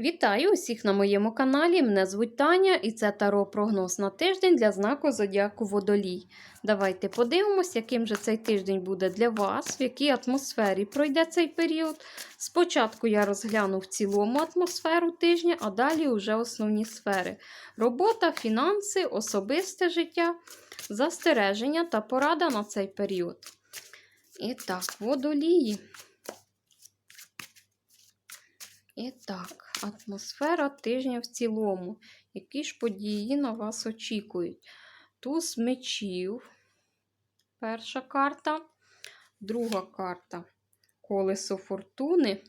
Вітаю усіх на моєму каналі. Мене звуть Таня і це таро прогноз на тиждень для знаку Зодіаку Водолій. Давайте подивимось, яким же цей тиждень буде для вас, в якій атмосфері пройде цей період. Спочатку я розгляну в цілому атмосферу тижня, а далі вже основні сфери: робота, фінанси, особисте життя, застереження та порада на цей період. І так, водолії. І так, атмосфера тижня в цілому. Які ж події на вас очікують? Туз мечів. Перша карта. Друга карта Колесо фортуни.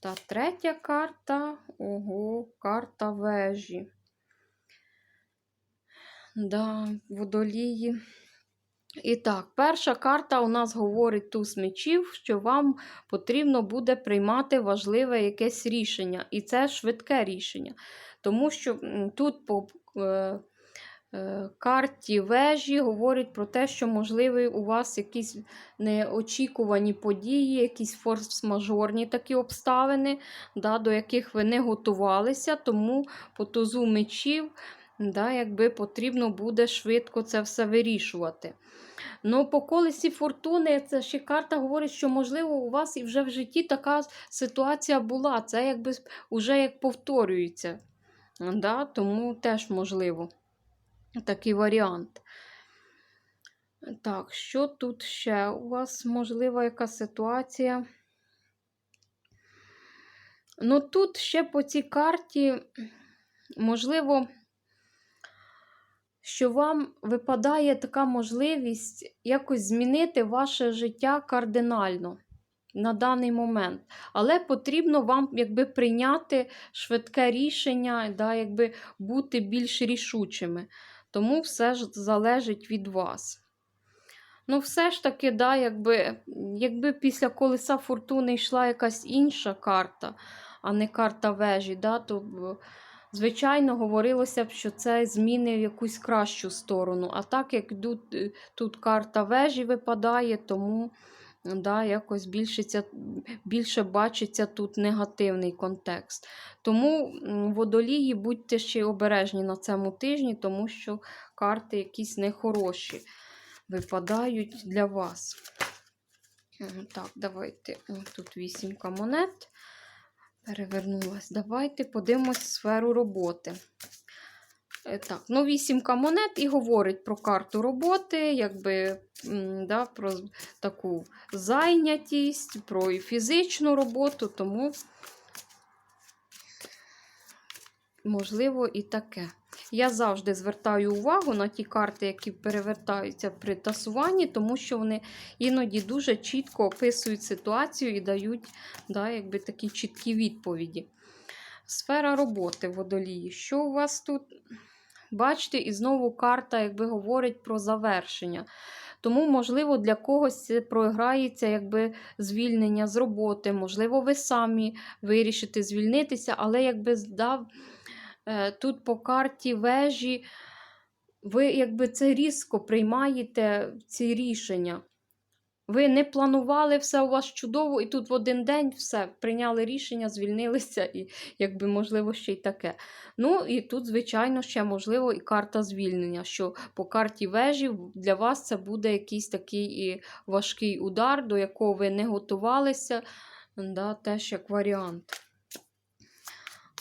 Та третя карта ого, карта вежі. Да, водолії. І так, перша карта у нас говорить туз мечів, що вам потрібно буде приймати важливе якесь рішення. І це швидке рішення. Тому що тут по е, е, карті вежі говорить про те, що, можливо, у вас якісь неочікувані події, якісь форс-мажорні такі обставини, да, до яких ви не готувалися, тому по тузу мечів да, якби потрібно буде швидко це все вирішувати. Ну, по колесі фортуни, це ще карта говорить, що, можливо, у вас і вже в житті така ситуація була. Це якби вже як повторюється. Да? Тому теж можливо такий варіант. Так, що тут ще? У вас, можлива, яка ситуація? Ну, тут ще по цій карті, можливо, що вам випадає така можливість якось змінити ваше життя кардинально на даний момент. Але потрібно вам якби прийняти швидке рішення, да, якби бути більш рішучими. Тому все ж залежить від вас. Ну, все ж таки, да, якби, якби після колеса фортуни йшла якась інша карта, а не карта вежі, да, то звичайно, говорилося б, що це зміни в якусь кращу сторону. А так як тут, тут карта вежі випадає, тому да, якось більшиться, більше бачиться тут негативний контекст. Тому водолії будьте ще обережні на цьому тижні, тому що карти якісь нехороші випадають для вас. Так, давайте. Тут вісімка монет. Перевернулась. Давайте подивимось сферу роботи. Е, Так, ну, вісімка монет і говорить про карту роботи, якби, да, про таку зайнятість, про фізичну роботу, тому, можливо, і таке. Я завжди звертаю увагу на ті карти, які перевертаються при тасуванні, тому що вони іноді дуже чітко описують ситуацію і дають да, якби такі чіткі відповіді. Сфера роботи водолії. Що у вас тут? Бачите, і знову карта, якби говорить про завершення. Тому, можливо, для когось програється якби звільнення з роботи. Можливо, ви самі вирішите звільнитися, але якби здав. Тут по карті вежі, ви якби це різко приймаєте ці рішення. Ви не планували все у вас чудово, і тут в один день все, прийняли рішення, звільнилися, і, якби, можливо, ще й таке. Ну, і тут, звичайно, ще, можливо, і карта звільнення, що по карті вежі для вас це буде якийсь такий і важкий удар, до якого ви не готувалися, да, теж як варіант.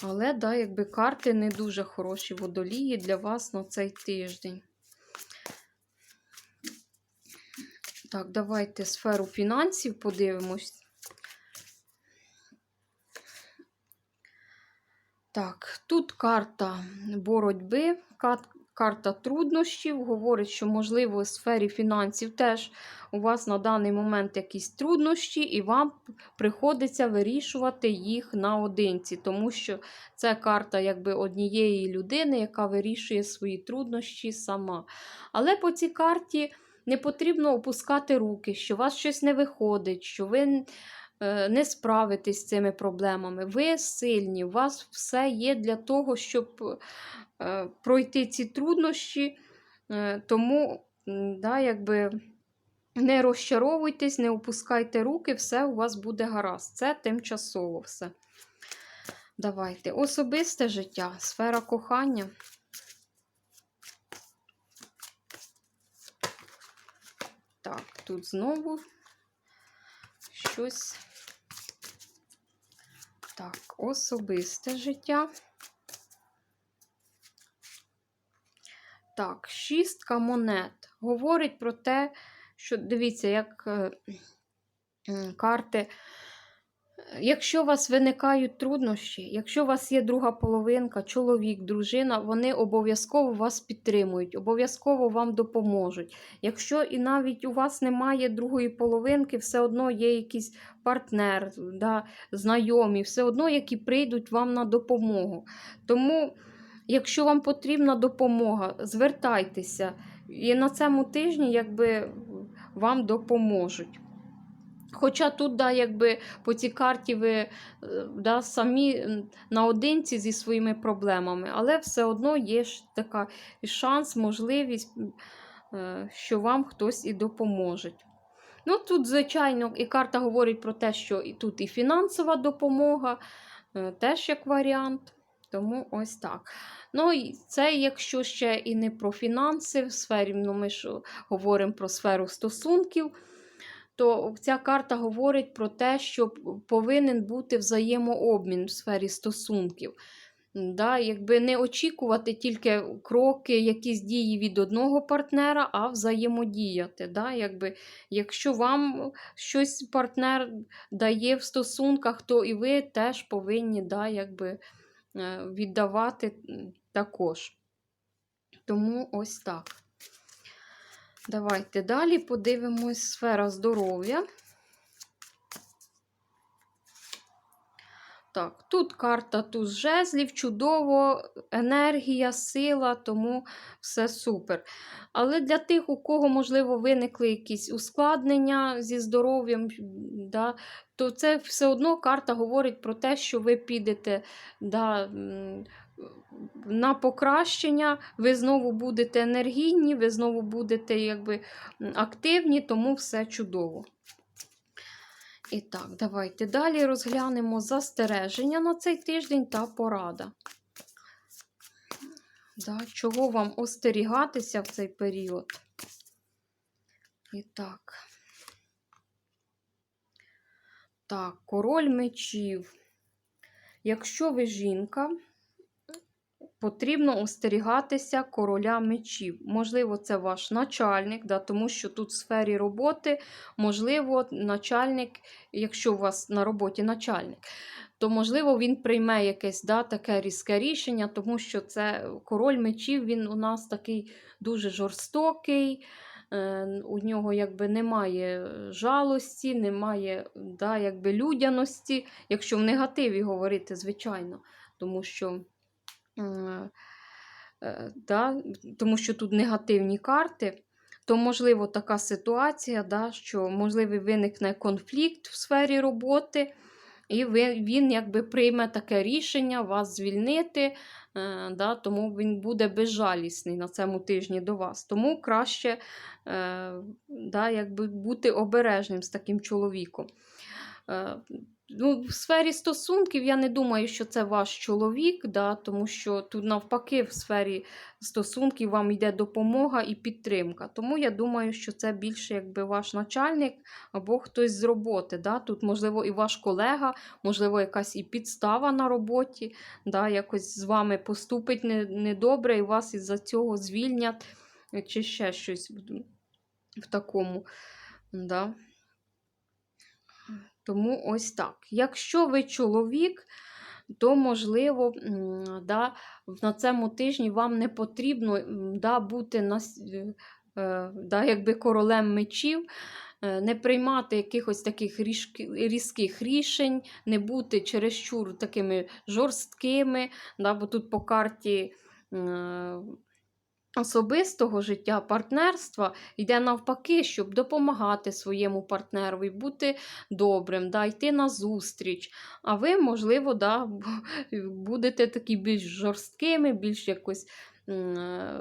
Але, да, якби карти не дуже хороші водолії для вас на цей тиждень. Так, давайте сферу фінансів подивимось. Так, тут карта боротьби, карта труднощів. Говорить, що, можливо, в сфері фінансів теж у вас на даний момент якісь труднощі, і вам приходиться вирішувати їх наодинці, тому що це карта якби однієї людини, яка вирішує свої труднощі сама. Але по цій карті не потрібно опускати руки, що у вас щось не виходить, що ви. Е, не справитесь з цими проблемами. Ви сильні, у вас все є для того, щоб е, пройти ці труднощі, е, тому да, якби, не розчаровуйтесь, не опускайте руки, все у вас буде гаразд. Це тимчасово все. Давайте. Особисте життя, сфера кохання. Так, тут знову щось. Так, особисте життя. Так, шістка монет. Говорить про те, що дивіться, як е, карти. Якщо у вас виникають труднощі, якщо у вас є друга половинка, чоловік, дружина, вони обов'язково вас підтримують, обов'язково вам допоможуть. Якщо і навіть у вас немає другої половинки, все одно є якийсь партнер, да, знайомі, все одно, які прийдуть вам на допомогу. Тому, якщо вам потрібна допомога, звертайтеся. І на цьому тижні якби, вам допоможуть. Хоча тут, да, якби по цій карті ви е, да, самі наодинці зі своїми проблемами, але все одно є така шанс, можливість, е, що вам хтось і допоможе. Ну, тут, звичайно, і карта говорить про те, що тут і фінансова допомога, е, теж як варіант. Тому ось так. Ну, і це якщо ще і не про фінанси в сфері, ну ми ж говоримо про сферу стосунків то ця карта говорить про те, що повинен бути взаємообмін в сфері стосунків. Да, Якби не очікувати тільки кроки, якісь дії від одного партнера, а взаємодіяти. Да, якби, Якщо вам щось партнер дає в стосунках, то і ви теж повинні да, якби, е, віддавати також. Тому ось так. Давайте далі подивимось сфера здоров'я. Так, тут карта туз жезлів, чудово, енергія, сила, тому все супер. Але для тих, у кого, можливо, виникли якісь ускладнення зі здоров'ям, да, то це все одно карта говорить про те, що ви підете да, на покращення, ви знову будете енергійні, ви знову будете якби, активні, тому все чудово. І так, давайте далі розглянемо застереження на цей тиждень та порада. Да, Чого вам остерігатися в цей період? І так. Так, король мечів. Якщо ви жінка, потрібно остерігатися короля мечів. Можливо, це ваш начальник, да, тому що тут в сфері роботи, можливо, начальник, якщо у вас на роботі начальник, то, можливо, він прийме якесь да, таке різке рішення, тому що це король мечів, він у нас такий дуже жорстокий. е, У нього якби немає жалості, немає да, якби людяності, якщо в негативі говорити, звичайно, тому що да, тому що тут негативні карти, то, можливо, така ситуація, да, що, можливо, виникне конфлікт в сфері роботи, і він якби прийме таке рішення вас звільнити, е, да, тому він буде безжалісний на цьому тижні до вас. Тому краще е, да, якби бути обережним з таким чоловіком. Ну, В сфері стосунків я не думаю, що це ваш чоловік, да, тому що тут, навпаки, в сфері стосунків вам йде допомога і підтримка. Тому я думаю, що це більше якби ваш начальник або хтось з роботи. Да. Тут, можливо, і ваш колега, можливо, якась і підстава на роботі, да, якось з вами поступить недобре, і вас із-за цього звільнять, чи ще щось в такому. Да. Тому ось так. Якщо ви чоловік, то, можливо, да, на цьому тижні вам не потрібно да, бути на, е, да, якби королем мечів, е, не приймати якихось таких різких рішень, не бути чересчур такими жорсткими, да, бо тут по карті. Особистого життя, партнерства йде навпаки, щоб допомагати своєму партнерові, бути добрим, да, йти на зустріч. А ви, можливо, да, будете такі більш жорсткими, більш якось е,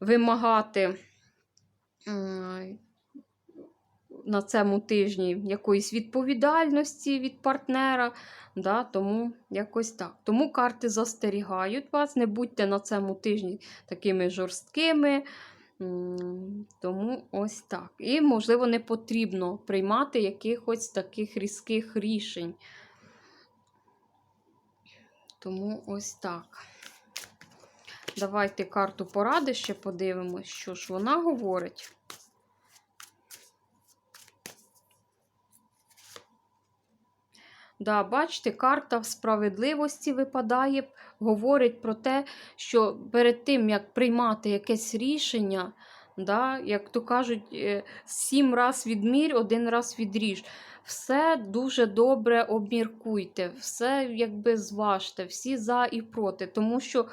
вимагати. На цьому тижні якоїсь відповідальності від партнера. Да, тому якось так. Тому карти застерігають вас, не будьте на цьому тижні такими жорсткими. Тому ось так. І, можливо, не потрібно приймати якихось таких різких рішень. Тому ось так. Давайте карту поради ще подивимось, що ж вона говорить. Да, бачите, карта справедливості випадає, говорить про те, що перед тим, як приймати якесь рішення, да, як то кажуть, е, сім раз відмір, один раз відріж. Все дуже добре обміркуйте, все якби зважте, всі за і проти. Тому що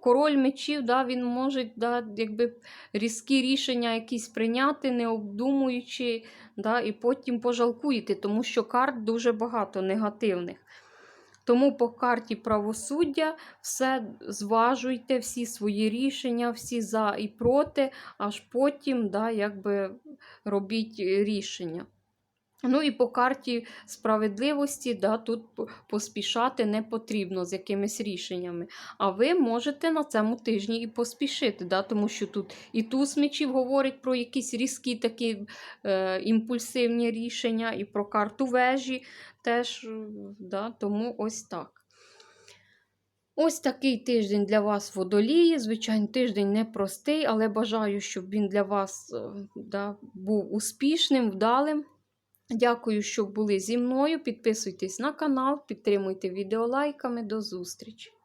король мечів, да, він може да, якби різкі рішення якісь прийняти, не обдумуючи, да, і потім пожалкуєте, тому що карт дуже багато негативних. Тому по карті правосуддя все зважуйте, всі свої рішення, всі за і проти, аж потім да, якби робіть рішення. Ну і по карті справедливості, да, тут поспішати не потрібно з якимись рішеннями. А ви можете на цьому тижні і поспішити, да, тому що тут і туз мечів говорить про якісь різкі такі е, імпульсивні рішення, і про карту вежі теж, е, да, тому ось так. Ось такий тиждень для вас водолії. Звичайно, тиждень непростий, але бажаю, щоб він для вас е, да, був успішним, вдалим. Дякую, що були зі мною. Підписуйтесь на канал, підтримуйте відео лайками. До зустрічі!